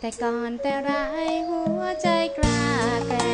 แต่ก่อนแต่ร้ายหัวใจกล้าแต่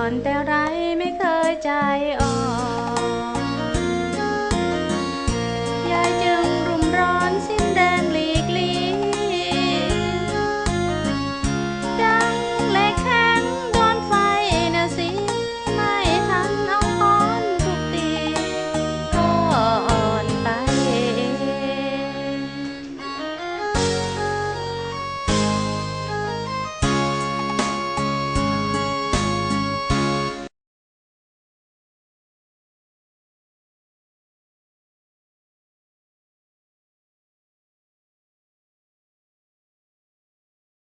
down